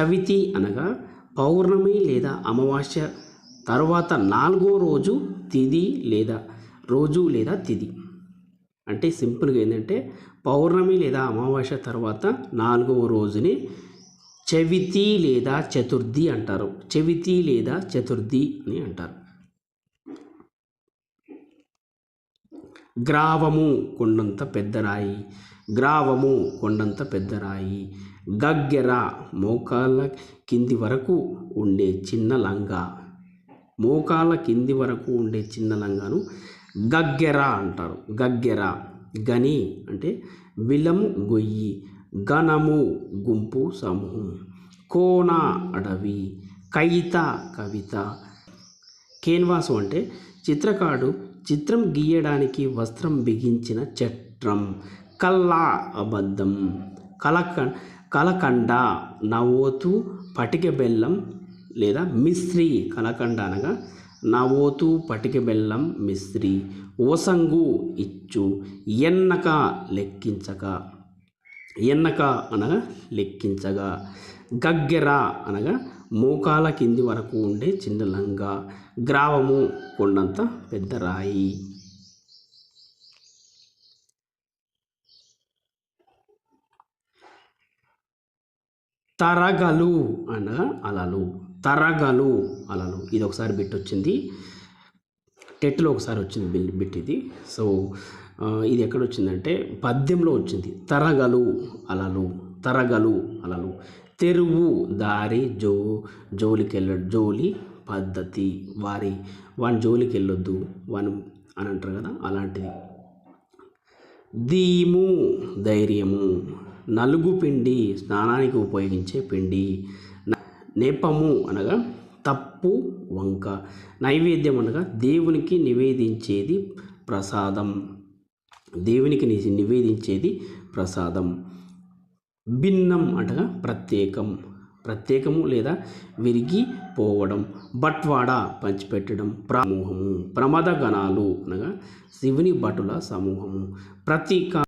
చవితి అనగా పౌర్ణమి లేదా అమావాస్య తర్వాత నాలుగో రోజు తిది లేదా రోజు లేదా తిది. అంటే సింపుల్గా ఏంటంటే పౌర్ణమి లేదా అమావాస్య తర్వాత నాలుగవ రోజుని చవితి లేదా చతుర్థి అంటారు. చవితి లేదా చతుర్థి అని అంటారు. గ్రావము కొండంత పెద్దరాయి గ్రావము కొండంత పెద్దరాయి గగ్గెర మోకాళ్ళ కింది వరకు ఉండే చిన్న లంగా. మోకాళ్ళ కింది వరకు ఉండే చిన్న లంగాను గగ్గెర అంటారు. గగ్గెర గని అంటే విలం గొయ్యి గణము గుంపు సమూహం. కోన అడవి కవిత కవిత. కేన్వాసు అంటే చిత్రకారుడు చిత్రం గీయడానికి వస్త్రం బిగించిన చట్రం. కల్లా అబద్ధం కలక కలకండ నవోతు పటిక బెల్లం లేదా మిశ్రీ. కలకండ అనగా నవోతు పటిక బెల్లం మిశ్రి. ఓసంగు ఇచ్చు. ఎన్నక లెక్కించక. ఎన్నక అనగా లెక్కించగా. గగ్గెర అనగా మోకాల కింది వరకు ఉండే చిన్న లంగా గ్రావము కొండంత పెద్ద రాయి. తరగలు అనగా అలలు తరగలు అలలు. ఇది ఒకసారి బిట్ వచ్చింది. టెట్లో ఒకసారి వచ్చింది బిల్ బిట్ ఇది. సో ఇది ఎక్కడ వచ్చిందంటే పద్యంలో వచ్చింది. తరగలు అలలు తరగలు అలలు. తెరువు దారి జో జోలికి వెళ్ళ జోలి పద్ధతి. వారి వాని జోలికి వెళ్ళొద్దు వాని అని అంటారు కదా అలాంటిది. దీము ధైర్యము. నలుగు పిండి స్నానానికి ఉపయోగించే పిండి. నేపము నెపము అనగా తప్పు వంక. నైవేద్యం అనగా దేవునికి నివేదించేది ప్రసాదం. దేవునికి ని- నివేదించేది ప్రసాదం. భిన్నం అనగా ప్రత్యేకం. ప్రత్యేకము లేదా విరిగిపోవడం. బట్వాడ పంచిపెట్టడం. సమూహము ప్రమద గణాలు అనగా శివుని భటుల సమూహము. ప్రతీక